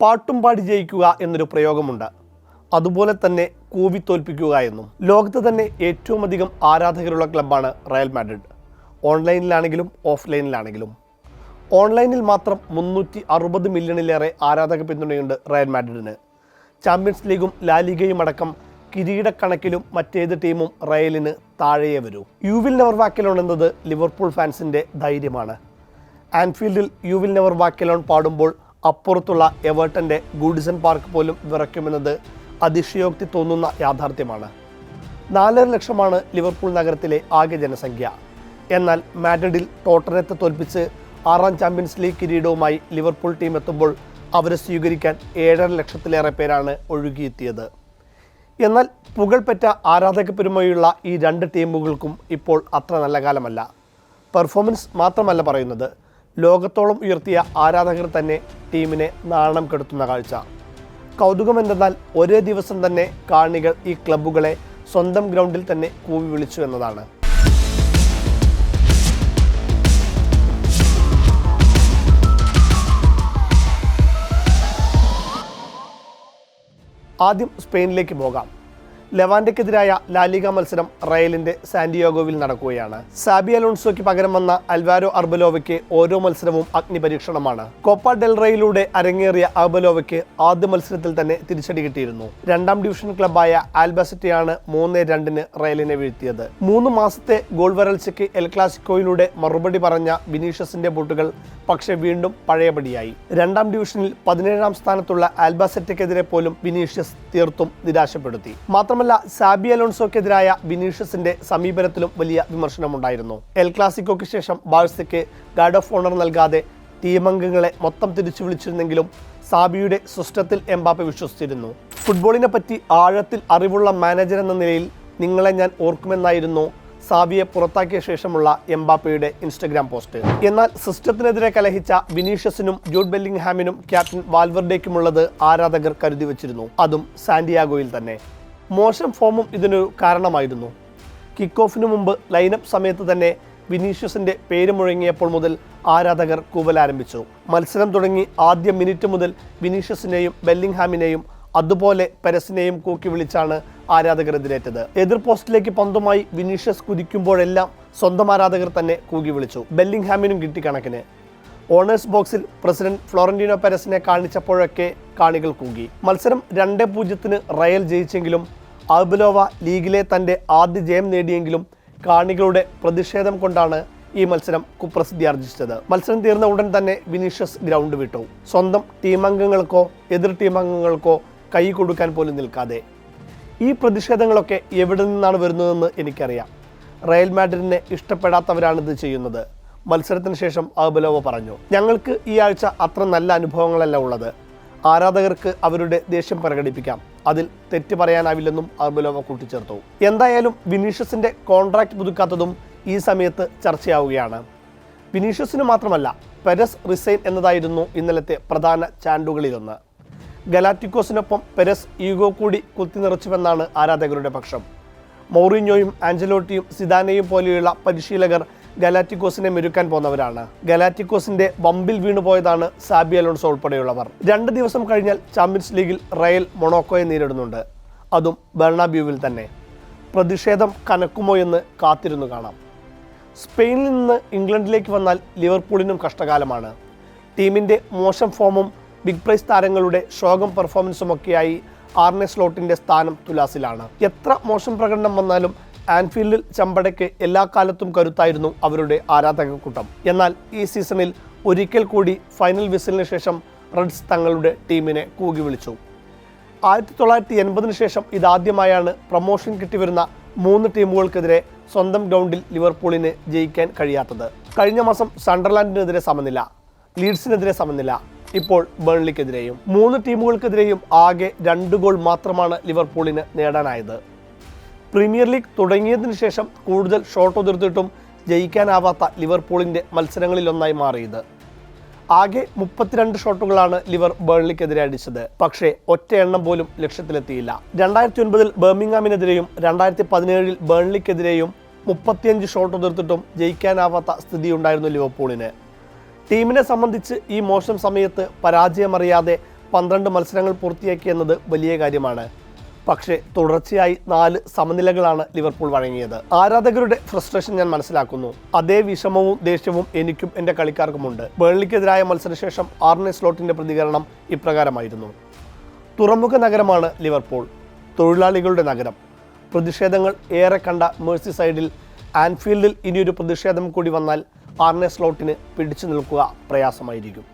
പാട്ടും പാടി ജയിക്കുക എന്നൊരു പ്രയോഗമുണ്ട്. അതുപോലെ തന്നെ കൂവി തോൽപ്പിക്കുക എന്നും. ലോകത്ത് തന്നെ ഏറ്റവും അധികം ആരാധകരുള്ള ക്ലബ്ബാണ് റയൽ മാഡ്രിഡ്. ഓൺലൈനിലാണെങ്കിലും ഓഫ്ലൈനിലാണെങ്കിലും. ഓൺലൈനിൽ മാത്രം മുന്നൂറ്റി അറുപത് മില്യണിലേറെ ആരാധക പിന്തുണയുണ്ട് റയൽ മാഡ്രിഡിന്. ചാമ്പ്യൻസ് ലീഗും ലാലിഗയും അടക്കം കിരീടക്കണക്കിലും മറ്റേത് ടീമും റയലിന് താഴെയേ വരൂ. യു വിൽ നെവർ വാക്കലോൺ എന്നത് ലിവർപൂൾ ഫാൻസിന്റെ ധൈര്യമാണ്. ആൻഫീൽഡിൽ you will never walk alone പാടുമ്പോൾ അപ്പുറത്തുള്ള എവേർട്ടന്റെ ഗുഡിസൺ പാർക്ക് പോലും വിറയ്ക്കുമെന്നത് അതിശയോക്തി തോന്നുന്ന യാഥാർത്ഥ്യമാണ്. നാലര ലക്ഷമാണ് ലിവർപൂൾ നഗരത്തിലെ ആകെ ജനസംഖ്യ. എന്നാൽ മാഡ്രിഡിൽ ടോട്ടനത്തെ തോൽപ്പിച്ച് ആറാം ചാമ്പ്യൻസ് ലീഗ് കിരീടവുമായി ലിവർപൂൾ ടീം എത്തുമ്പോൾ അവരെ സ്വീകരിക്കാൻ ഏഴര ലക്ഷത്തിലേറെ പേരാണ് ഒഴുകിയെത്തിയത്. എന്നാൽ പുകൾപെറ്റ ആരാധക പെരുമയുള്ള ഈ രണ്ട് ടീമുകൾക്കും ഇപ്പോൾ അത്ര നല്ല കാലമല്ല. പെർഫോമൻസ് മാത്രമല്ല പറയുന്നത് ലോകത്തോളം ഉയർത്തിയ ആരാധകർ തന്നെ ടീമിനെ നാണം കെടുത്തുന്ന കാഴ്ച. കൗതുകം എന്തെന്നാൽ ഒരേ ദിവസം തന്നെ കാണികൾ ഈ ക്ലബ്ബുകളെ സ്വന്തം ഗ്രൗണ്ടിൽ തന്നെ കൂവി വിളിച്ചു എന്നതാണ്. ആദ്യം സ്പെയിനിലേക്ക് പോകാം. ലെവാൻഡയ്ക്കെതിരായ ലാലിഗ മത്സരം റയലിന്റെ സാന്റിയാഗോവിൽ നടക്കുകയാണ്. സാബി അലോൺസോയ്ക്ക് പകരം വന്ന അൽവാരോ അർബലോവയ്ക്ക് ഓരോ മത്സരവും അഗ്നിപരീക്ഷണമാണ്. കോപ്പ ഡെൽ റേയിലൂടെ അരങ്ങേറിയ അർബലോവയ്ക്ക് ആദ്യ മത്സരത്തിൽ തന്നെ തിരിച്ചടി കിട്ടിയിരുന്നു. രണ്ടാം ഡിവിഷൻ ക്ലബായ ആൽബസറ്റയാണ് മൂന്ന് രണ്ടിന് റയലിനെ വീഴ്ത്തിയത്. മൂന്ന് മാസത്തെ ഗോൾ വരൾച്ചയ്ക്ക് എൽ ക്ലാസിക്കോയിലൂടെ മറുപടി പറഞ്ഞ വിനീഷ്യസിന്റെ ബോട്ടുകൾ പക്ഷെ വീണ്ടും പഴയപടിയായി. രണ്ടാം ഡിവിഷനിൽ പതിനേഴാം സ്ഥാനത്തുള്ള ആൽബസറ്റയ്ക്കെതിരെ പോലും വിനീഷ്യസ് തീർത്തും നിരാശപ്പെടുത്തി. മാത്രമല്ല സാബി അലോൺസോക്കെതിരായ വിനീഷ്യസിന്റെ സമീപനത്തിലും വലിയ വിമർശനമുണ്ടായിരുന്നു. എൽ ക്ലാസിക്കോയ്ക്ക് ശേഷം ബാഴ്സയ്ക്ക് ഗാർഡ് ഓഫ് ഓണർ നൽകാതെ ടീമംഗങ്ങളെ മൊത്തം തിരിച്ചു വിളിച്ചിരുന്നെങ്കിലും സാബിയുടെ സിസ്റ്റത്തിൽ എംബാപ്പെ വിശ്വസിച്ചിരുന്നു. ഫുട്ബോളിനെ പറ്റി ആഴത്തിൽ അറിവുള്ള മാനേജർ എന്ന നിലയിൽ നിങ്ങളെ ഞാൻ ഓർക്കുമെന്നായിരുന്നു സാബിയെ പുറത്താക്കിയ ശേഷമുള്ള എംബാപ്പയുടെ ഇൻസ്റ്റഗ്രാം പോസ്റ്റ്. എന്നാൽ സിസ്റ്റത്തിനെതിരെ കലഹിച്ച വിനീഷ്യസിനും ജൂഡ് ബെല്ലിംഗ്ഹാമിനും ക്യാപ്റ്റൻ വാൽവർഡേക്കുമുള്ളത് ആരാധകർ കരുതി വച്ചിരുന്നു. അതും സാന്റിയാഗോയിൽ തന്നെ. മോശം ഫോമും ഇതിനൊരു കാരണമായിരുന്നു. കിക്ക് ഓഫിന് മുമ്പ് ലൈനപ്പ് സമയത്ത് തന്നെ വിനീഷ്യസിന്റെ പേര് മുഴങ്ങിയപ്പോൾ മുതൽ ആരാധകർ കൂവലാരംഭിച്ചു മത്സരം തുടങ്ങി ആദ്യ മിനിറ്റ് മുതൽ വിനീഷ്യസിനെയും ബെല്ലിംഗ്ഹാമിനെയും അതുപോലെ പെരസിനെയും കൂക്കി വിളിച്ചാണ് ആരാധകർ എതിരേറ്റത്. എതിർ പോസ്റ്റിലേക്ക് പന്തുമായി വിനീഷ്യസ് കുതിക്കുമ്പോഴെല്ലാം സ്വന്തം ആരാധകർ തന്നെ കൂകി വിളിച്ചു. ബെല്ലിംഗ്ഹാമിനും കിട്ടി കണക്കിന്. ഓണേഴ്സ് ബോക്സിൽ പ്രസിഡന്റ് ഫ്ലോറന്റീനോ പെരസിനെ കാണിച്ചപ്പോഴൊക്കെ കാണികൾ കൂകി മത്സരം രണ്ട് പൂജ്യത്തിന് റയൽ ജയിച്ചെങ്കിലും അബുലോവ ലീഗിലെ തന്റെ ആദ്യ ജയം നേടിയെങ്കിലും കാണികളുടെ പ്രതിഷേധം കൊണ്ടാണ് ഈ മത്സരം കുപ്രസിദ്ധി ആർജിച്ചത്. മത്സരം തീർന്ന ഉടൻ തന്നെ വിനീഷ്യസ് ഗ്രൗണ്ട് വിട്ടു. സ്വന്തം ടീം അംഗങ്ങൾക്കോ എതിർ ടീമംഗങ്ങൾക്കോ കൈ കൊടുക്കാൻ പോലും നിൽക്കാതെ. ഈ പ്രതിഷേധങ്ങളൊക്കെ എവിടെ നിന്നാണ് വരുന്നതെന്ന് എനിക്കറിയാം. റയൽ മാഡ്രിഡിനെ ഇഷ്ടപ്പെടാത്തവരാണിത് ചെയ്യുന്നത്. മത്സരത്തിന് ശേഷം അബലോവ പറഞ്ഞു ഞങ്ങൾക്ക് ഈ ആഴ്ച അത്ര നല്ല അനുഭവങ്ങളല്ല ഉള്ളത്. ആരാധകർക്ക് അവരുടെ ദേഷ്യം പ്രകടിപ്പിക്കാം. അതിൽ തെറ്റ് പറയാനാവില്ലെന്നും അബുലോവ കൂട്ടിച്ചേർത്തു. എന്തായാലും വിനീഷ്യസിന്റെ കോൺട്രാക്ട് പുതുക്കാത്തതും ഈ സമയത്ത് ചർച്ചയാവുകയാണ്. വിനീഷ്യസിന് മാത്രമല്ല പെരസ് റിസൈൻ എന്നതായിരുന്നു ഇന്നലത്തെ പ്രധാന ചാൻഡുകളിലൊന്ന് ഗലാറ്റിക്കോസിനൊപ്പം പെരസ് ഈഗോ കൂടി കുത്തിനിറച്ചുവെന്നാണ് ആരാധകരുടെ പക്ഷം. മൗറിഞ്ഞോയും ആഞ്ചലോട്ടിയും സിദാനയും പോലെയുള്ള പരിശീലകർ ഗലാറ്റിക്കോസിനെ മെരുക്കാൻ പോന്നവരാണ് ഗലാറ്റിക്കോസിന്റെ വമ്പിൽ വീണുപോയതാണ് സാബി അലോൺസോ ഉൾപ്പെടെയുള്ളവർ. രണ്ട് ദിവസം കഴിഞ്ഞാൽ ചാമ്പ്യൻസ് ലീഗിൽ റയൽ മൊണോക്കോയെ നേരിടുന്നുണ്ട്. അതും ബെർണാബ്യൂവിൽ തന്നെ. പ്രതിഷേധം കനക്കുമോ എന്ന് കാത്തിരുന്നു കാണാം. സ്പെയിനിൽ നിന്ന് ഇംഗ്ലണ്ടിലേക്ക് വന്നാൽ ലിവർപൂളിനും കഷ്ടകാലമാണ്. ടീമിന്റെ മോശം ഫോമും ബിഗ് പ്രൈസ് താരങ്ങളുടെ ശോകം പെർഫോമൻസും ഒക്കെയായി ആർനെ സ്ലോട്ടിന്റെ സ്ഥാനം തുലാസിലാണ്. എത്ര മോശം പ്രകടനം വന്നാലും ആൻഫീൽഡിൽ ചമ്പടയ്ക്ക് എല്ലാ കാലത്തും കരുത്തായിരുന്നു അവരുടെ ആരാധക കൂട്ടം എന്നാൽ ഈ സീസണിൽ ഒരിക്കൽ കൂടി ഫൈനൽ വിസിലിന് ശേഷം റെഡ്സ് തങ്ങളുടെ ടീമിനെ കൂകി വിളിച്ചു. ആയിരത്തി തൊള്ളായിരത്തി എൺപതിന് ശേഷം ഇതാദ്യമായാണ് പ്രൊമോഷൻ കിട്ടിവരുന്ന മൂന്ന് ടീമുകൾക്കെതിരെ സ്വന്തം ഗ്രൗണ്ടിൽ ലിവർപൂളിന് ജയിക്കാൻ കഴിയാത്തത്. കഴിഞ്ഞ മാസം സണ്ടർലാൻഡിനെതിരെ സമനില ലീഡ്സിനെതിരെ സമനില ഇപ്പോൾ ബേൺലിക്കെതിരെയും. മൂന്ന് ടീമുകൾക്കെതിരെയും ആകെ രണ്ട് ഗോൾ മാത്രമാണ് ലിവർപൂളിന് നേടാനായത്. പ്രീമിയർ ലീഗ് തുടങ്ങിയതിനു ശേഷം കൂടുതൽ ഷോട്ട് ഉതിർത്തിട്ടും ജയിക്കാനാവാത്ത ലിവർപൂളിന്റെ മത്സരങ്ങളിലൊന്നായി മാറിയത്. ആകെ മുപ്പത്തിരണ്ട് ഷോട്ടുകളാണ് ലിവർ ബേൺലിക്കെതിരെ അടിച്ചത്. പക്ഷേ ഒറ്റ എണ്ണം പോലും ലക്ഷ്യത്തിലെത്തിയില്ല. രണ്ടായിരത്തി ഒൻപതിൽ ബർമിംഗാമിനെതിരെയും രണ്ടായിരത്തി പതിനേഴിൽ ബേൺലിക്കെതിരെയും മുപ്പത്തിയഞ്ച് ഷോട്ട് ഉതിർത്തിട്ടും ജയിക്കാനാവാത്ത സ്ഥിതിയുണ്ടായിരുന്നു ലിവർപൂളിന്. ടീമിനെ സംബന്ധിച്ച് ഈ മോശം സമയത്ത് പരാജയമറിയാതെ പന്ത്രണ്ട് മത്സരങ്ങൾ പൂർത്തിയാക്കിയെന്നത് വലിയ കാര്യമാണ്. പക്ഷേ തുടർച്ചയായി നാല് സമനിലകളാണ് ലിവർപൂൾ വഴങ്ങിയത്. ആരാധകരുടെ ഫ്രസ്ട്രേഷൻ ഞാൻ മനസ്സിലാക്കുന്നു. അതേ വിഷമവും ദേഷ്യവും എനിക്കും എന്റെ കളിക്കാർക്കുമുണ്ട്. ബേൺലിക്കെതിരായ മത്സരശേഷം ആർണെ സ്ലോട്ടിന്റെ പ്രതികരണം ഇപ്രകാരമായിരുന്നു. തുറമുഖ നഗരമാണ് ലിവർപൂൾ. തൊഴിലാളികളുടെ നഗരം. പ്രതിഷേധങ്ങൾ ഏറെ കണ്ട മേഴ്സി സൈഡിൽ ആൻഫീൽഡിൽ ഇനിയൊരു പ്രതിഷേധം കൂടി വന്നാൽ ആർണെ സ്ലോട്ടിന് പിടിച്ചു നിൽക്കുക പ്രയാസമായിരിക്കും.